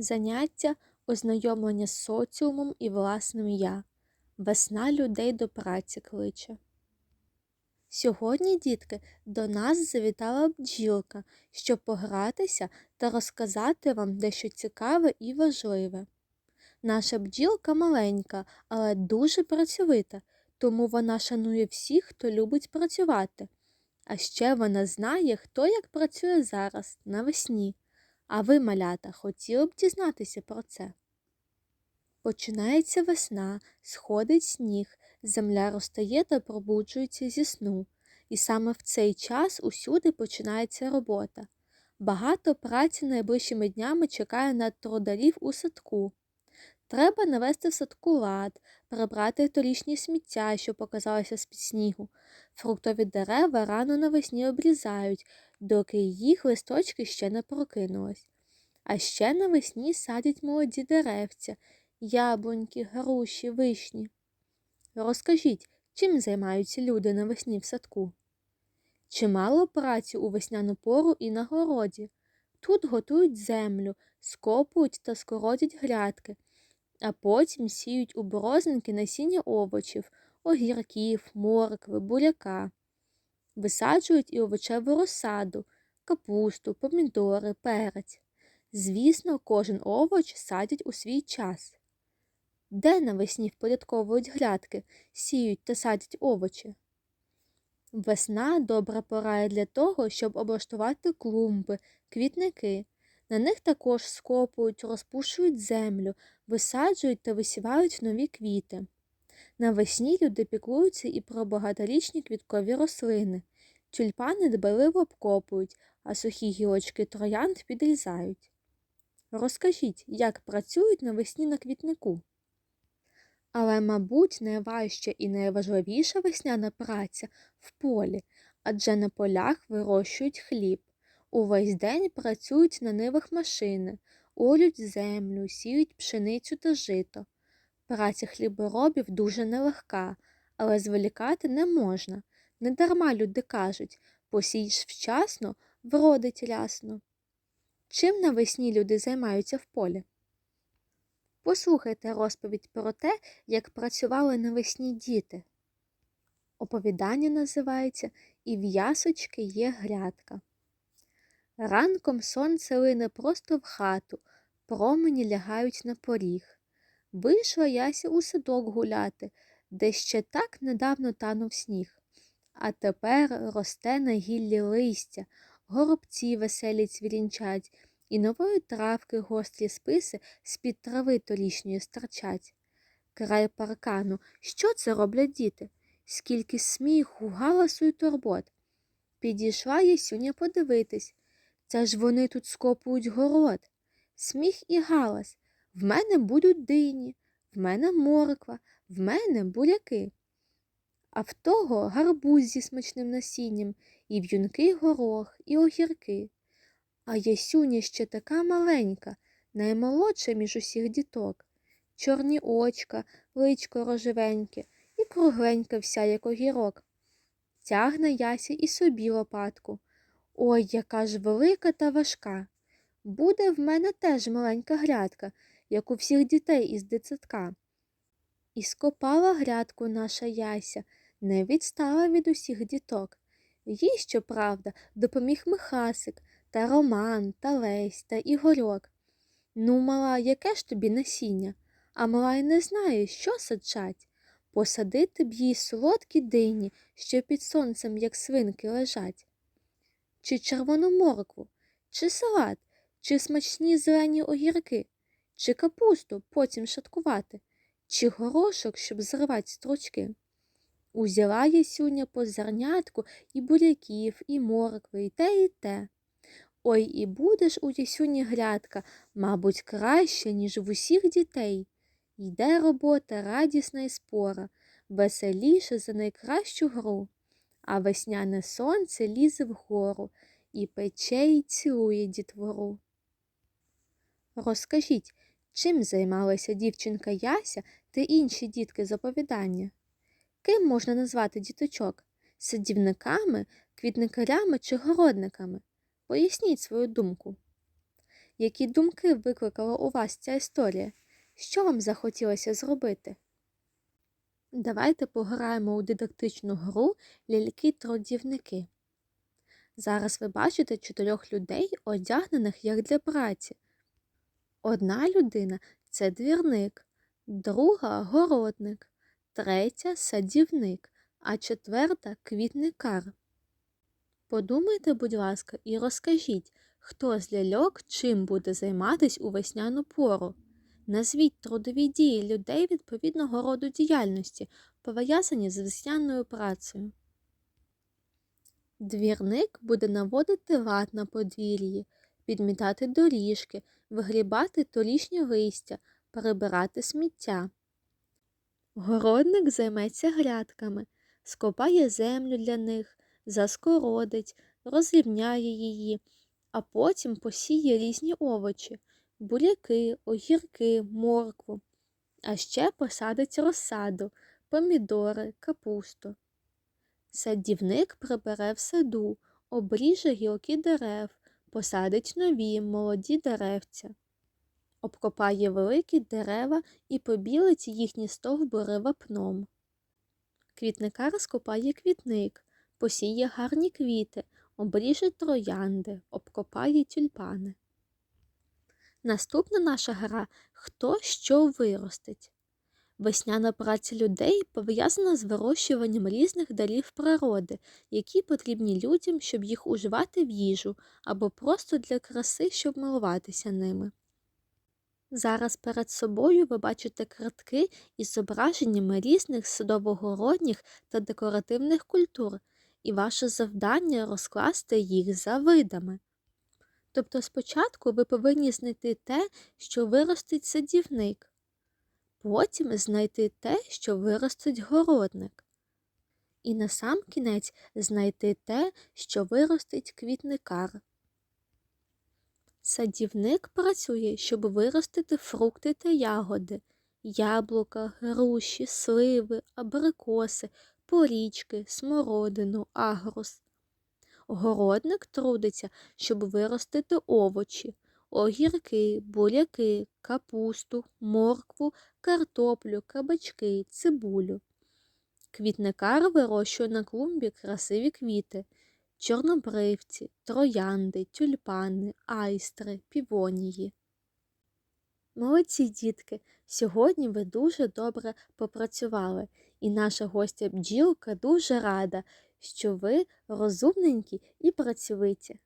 Заняття ознайомлення з соціумом і власним я. Весна людей до праці кличе. Сьогодні, дітки, до нас завітала бджілка, щоб погратися та розказати вам дещо цікаве і важливе. Наша бджілка маленька, але дуже працьовита, тому вона шанує всіх, хто любить працювати. А ще вона знає, хто як працює зараз, навесні. А ви, малята, хотіли б дізнатися про це? Починається весна, сходить сніг, земля розтає та пробуджується зі сну. І саме в цей час усюди починається робота. Багато праці найближчими днями чекає на трударів у садку. Треба навести в садку лад, прибрати торічні сміття, що показалося з-під снігу. Фруктові дерева рано навесні обрізають, доки їх листочки ще не прокинулись. А ще навесні садять молоді деревця, яблуньки, груші, вишні. Розкажіть, чим займаються люди навесні в садку? Чимало праці у весняну пору і на городі. Тут готують землю, скопують та скородять грядки, а потім сіють у борозники насіння овочів, огірків, моркви, буряка. Висаджують і овочеву розсаду, капусту, помідори, перець. Звісно, кожен овоч садять у свій час. Де навесні впорядковують грядки, сіють та садять овочі? Весна добра пора для того, щоб облаштувати клумби, квітники. На них також скопують, розпушують землю, висаджують та висівають нові квіти. Навесні люди піклуються і про багаторічні квіткові рослини. Тюльпани дбайливо обкопують, а сухі гілочки троянд підрізають. Розкажіть, як працюють навесні на квітнику. Але, мабуть, найважча і найважливіша весняна праця в полі, адже на полях вирощують хліб. Увесь день працюють на нивах машини, олють землю, сіють пшеницю та жито. Праця хліборобів дуже нелегка, але зволікати не можна. Недарма люди кажуть посієш вчасно, вродить рясно. Чим навесні люди займаються в полі? Послухайте розповідь про те, як працювали навесні діти. Оповідання називається І в ясочки є грядка. Ранком сонце лине просто в хату, промені лягають на поріг. Вийшла Яся у садок гуляти, де ще так недавно танув сніг. А тепер росте на гіллі листя, горобці веселі цвірінчать, і нової травки гострі списи з-під трави торішньої стирчать. Край паркану, що це роблять діти? Скільки сміху, галасу й турбот. Підійшла Ясюня подивитись. Це ж вони тут скопують город. Сміх і галас. В мене будуть дині, в мене морква, в мене буряки. А в того гарбуз зі смачним насінням, і в'юнкий горох, і огірки. А Ясюня ще така маленька, наймолодша між усіх діток. Чорні очка, личко рожевеньке і кругленька вся, як огірок. Тягне Яся і собі лопатку. Ой, яка ж велика та важка. Буде в мене теж маленька грядка, як у всіх дітей із дитсадка. І скопала грядку наша яся, не відстала від усіх діток. Їй, щоправда, допоміг Михасик та Роман, та Лесь та Ігорьок. Ну, мала, яке ж тобі насіння? А мала й не знає, що саджать. Посадити б їй солодкі дині, що під сонцем, як свинки, лежать. Чи червону моркву, чи салат, чи смачні зелені огірки, чи капусту потім шаткувати, чи горошок, щоб зривати стручки. Узяла Ясюня по зернятку і буряків, і моркви, і те, і те. Ой і будеш у Ясюні грядка, мабуть, краще, ніж в усіх дітей. Йде робота радісна і спора, веселіше за найкращу гру. А весняне сонце лізе вгору і пече й цілує дітвору. Розкажіть, чим займалася дівчинка Яся та інші дітки з оповідання? Ким можна назвати діточок? Садівниками, квітникарями чи городниками? Поясніть свою думку. Які думки викликала у вас ця історія? Що вам захотілося зробити? Давайте пограємо у дидактичну гру ляльки-трудівники. Зараз ви бачите чотирьох людей, одягнених як для праці. Одна людина це двірник, друга городник, третя садівник, а четверта квітникар. Подумайте, будь ласка, і розкажіть, хто з ляльок чим буде займатись у весняну пору. Назвіть трудові дії людей відповідного роду діяльності, пов'язані з весняною працею. Двірник буде наводити лад на подвір'ї, підмітати доріжки, вигрібати торішнє листя, перебирати сміття. Городник займеться грядками, скопає землю для них, заскородить, розрівняє її, а потім посіє різні овочі буряки, огірки, моркву, а ще посадить розсаду, помідори, капусту. Садівник прибере в саду, обріже гілки дерев, посадить нові молоді деревця, обкопає великі дерева і побілить їхні стовбури вапном. Квітникар скопає квітник, посіє гарні квіти, обріже троянди, обкопає тюльпани. Наступна наша гра хто що виростить. Весняна праця людей пов'язана з вирощуванням різних дарів природи, які потрібні людям, щоб їх уживати в їжу або просто для краси, щоб милуватися ними. Зараз перед собою ви бачите картки із зображеннями різних садовогородніх та декоративних культур, і ваше завдання розкласти їх за видами. Тобто спочатку ви повинні знайти те, що виростить садівник, потім знайти те, що виростить городник. І на сам кінець знайти те, що виростить квітникар. Садівник працює, щоб виростити фрукти та ягоди, яблука, груші, сливи, абрикоси, порічки, смородину, агрус. Городник трудиться, щоб виростити овочі, огірки, буряки, капусту, моркву, картоплю, кабачки, цибулю. Квітникар вирощує на клумбі красиві квіти, чорнобривці, троянди, тюльпани, айстри, півонії. Молодці дітки, сьогодні ви дуже добре попрацювали, і наша гостя бджілка дуже рада, що ви розумненькі і працьовиті.